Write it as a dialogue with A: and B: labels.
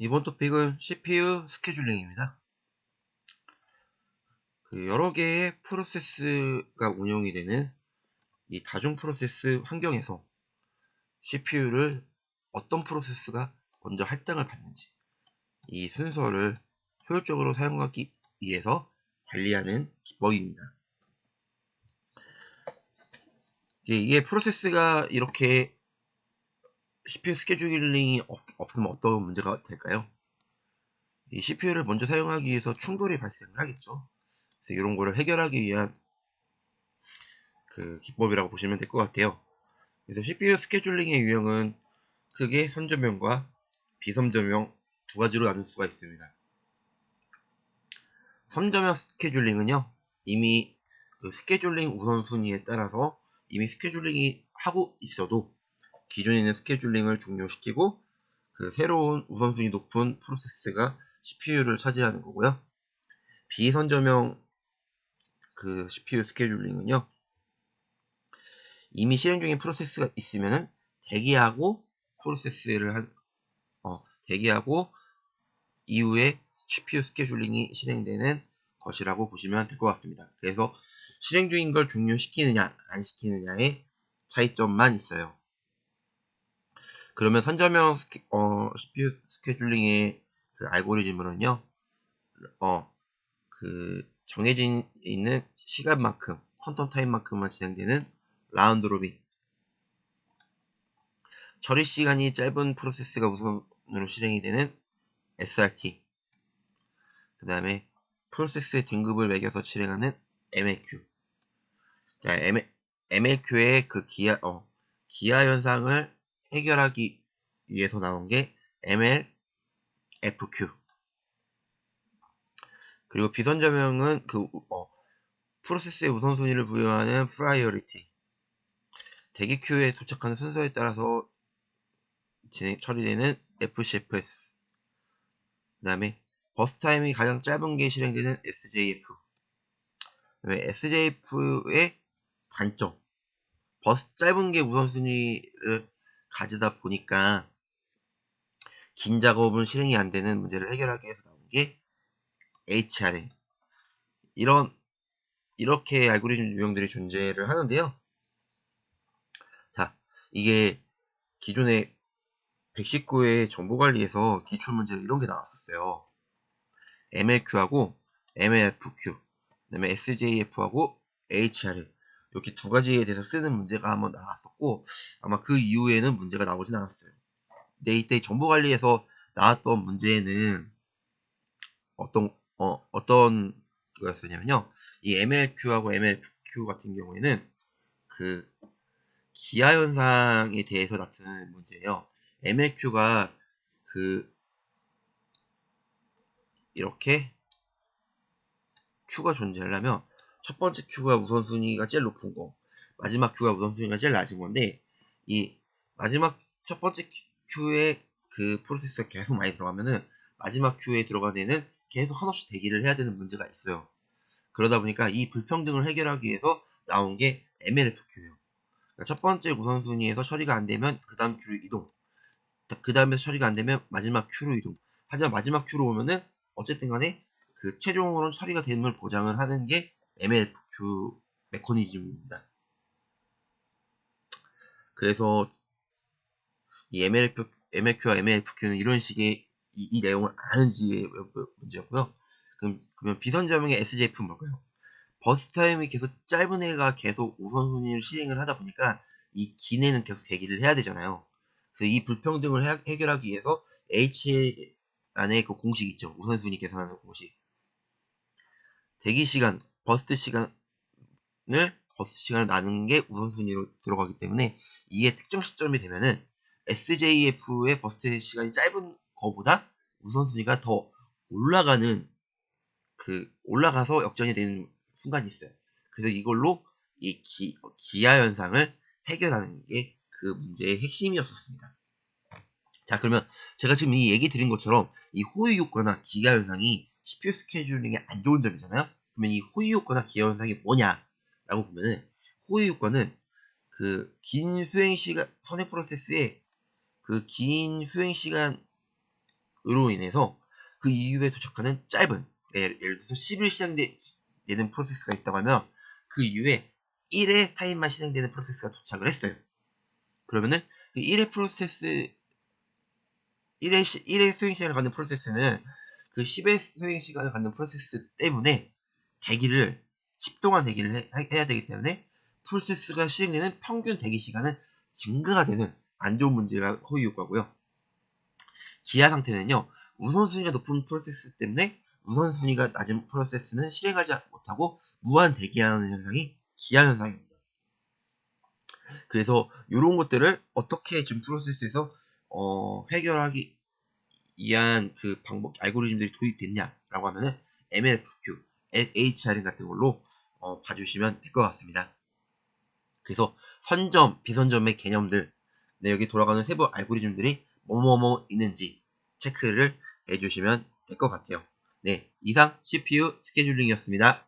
A: 이번 토픽은 CPU 스케줄링입니다. 그 여러 개의 프로세스가 운영이 되는 이 다중 프로세스 환경에서 CPU를 어떤 프로세스가 먼저 할당을 받는지 이 순서를 효율적으로 사용하기 위해서 관리하는 기법입니다. 이게 프로세스가 이렇게 CPU 스케줄링이 없으면 어떤 문제가 될까요? 이 CPU를 먼저 사용하기 위해서 충돌이 발생을 하겠죠. 그래서 이런 거를 해결하기 위한 그 기법이라고 보시면 될 것 같아요. 그래서 CPU 스케줄링의 유형은 크게 선점형과 비선점형 두 가지로 나눌 수가 있습니다. 선점형 스케줄링은요, 이미 그 스케줄링 우선순위에 따라서 이미 스케줄링이 하고 있어도 기존에 있는 스케줄링을 종료시키고 그 새로운 우선순위 높은 프로세스가 CPU를 차지하는 거고요. 비선점형 그 CPU 스케줄링은요. 이미 실행 중인 프로세스가 있으면은 대기하고 프로세스를 한, 어, 대기하고 이후에 CPU 스케줄링이 실행되는 것이라고 보시면 될 것 같습니다. 그래서 실행 중인 걸 종료시키느냐, 안 시키느냐의 차이점만 있어요. 그러면 선점형 스케, 어, 스케줄링의 그 알고리즘으로는요, 어, 그 정해진 있는 시간만큼, 퀀텀 타임만큼만 진행되는 라운드 로빈. 처리 시간이 짧은 프로세스가 우선으로 실행이 되는 SRT. 그 다음에 프로세스의 등급을 매겨서 실행하는 MLQ. 자, MLQ의 그 기하, 어, 기하 현상을 해결하기 위해서 나온 게 MLFQ. 그리고 비선점형은 그 어, 프로세스의 우선순위를 부여하는 프라이어리티. 대기 큐에 도착하는 순서에 따라서 진행 처리되는 FCFS. 그 다음에 버스 타임이 가장 짧은 게 실행되는 SJF. 그 다음에 SJF의 단점. 버스 짧은 게 우선순위를 가져다 보니까 긴 작업은 실행이 안 되는 문제를 해결하기 위해서 나온 게 HRM. 이런 이렇게 알고리즘 유형들이 존재를 하는데요. 자, 이게 기존에 119의 정보관리에서 기출문제 이런 게 나왔었어요. MLQ하고 MLFQ, 그 다음에 SJF하고 HR 이렇게 두 가지에 대해서 쓰는 문제가 한번 나왔었고 아마 그 이후에는 문제가 나오진 않았어요. 근데 이때 정보관리에서 나왔던 문제는 어떤 어, 어떤 거였었냐면요. 이 MLQ하고 MLQ 같은 경우에는 그 기하 현상에 대해서 나타나는 문제예요. MLQ가 그 이렇게 Q가 존재하려면 첫 번째 Q가 우선순위가 제일 높은 거, 마지막 Q가 우선순위가 제일 낮은 건데 이 마지막 첫 번째 Q에 그 프로세스가 계속 많이 들어가면은 마지막 Q에 들어가는 애는 계속 한없이 대기를 해야 되는 문제가 있어요. 그러다 보니까 이 불평등을 해결하기 위해서 나온 게 MLFQ예요. 그러니까 첫 번째 우선순위에서 처리가 안 되면 그 다음 Q로 이동. 그 다음에 처리가 안 되면 마지막 Q로 이동. 하지만 마지막 Q로 오면은 어쨌든 간에 그 최종으로 처리가 되는 보장을 하는 게 MLFQ 메커니즘입니다. 그래서 이 MLFQ, MLQ와 MLFQ는 이런 식의 이, 이 내용을 아는지의 문제였고요. 그럼, 그러면 비선점형의 SJF는 뭘까요? 버스 타임이 계속 짧은 애가 계속 우선순위를 실행을 하다 보니까 이긴 애는 계속 대기를 해야 되잖아요. 그래서 이 불평등을 해, 해결하기 위해서 H 안에 그 공식 있죠. 우선순위 계산하는 공식. 대기 시간, 버스트 시간을 버스 시간을 나누는 게 우선순위로 들어가기 때문에 이게 특정 시점이 되면은 SJF의 버스트 시간이 짧은 거보다 우선순위가 더 올라가는 그 올라가서 역전이 되는 순간이 있어요. 그래서 이걸로 이 기, 기하 현상을 해결하는 게 그 문제의 핵심이었었습니다. 자 그러면 제가 지금 이 얘기 드린 것처럼 이 호의 효과나 기하 현상이 CPU 스케줄링에 안 좋은 점이잖아요. 그러면 이 호의 효과나 기하 현상이 뭐냐라고 보면은 호의 효과는 그 긴 수행 시간 선행 프로세스의 그 긴 수행 시간 으로 인해서 그 이후에 도착하는 짧은 예를, 예를 들어서 10일 실행되는 프로세스가 있다고 하면 그 이후에 1회 타임만 실행되는 프로세스가 도착을 했어요. 그러면은 그 1회 프로세스 1회, 시, 1회 수행 시간을 갖는 프로세스는 그 10회 수행 시간을 갖는 프로세스 때문에 대기를 10 동안 대기를 해, 해야 되기 때문에 프로세스가 실행되는 평균 대기 시간은 증가가 되는 안 좋은 문제가 호위 효과고요. 기아 상태는요. 우선순위가 높은 프로세스 때문에 우선순위가 낮은 프로세스는 실행하지 못하고 무한 대기하는 현상이 기아 현상입니다. 그래서 이런 것들을 어떻게 지금 프로세스에서 어, 해결하기 위한 그 방법 알고리즘들이 도입됐냐라고 하면은 MLFQ, HRM 같은 걸로 어, 봐주시면 될 것 같습니다. 그래서 선점, 비선점의 개념들, 네, 여기 돌아가는 세부 알고리즘들이 뭐뭐뭐 있는지 체크를 해주시면 될 것 같아요. 네, 이상 CPU 스케줄링이었습니다.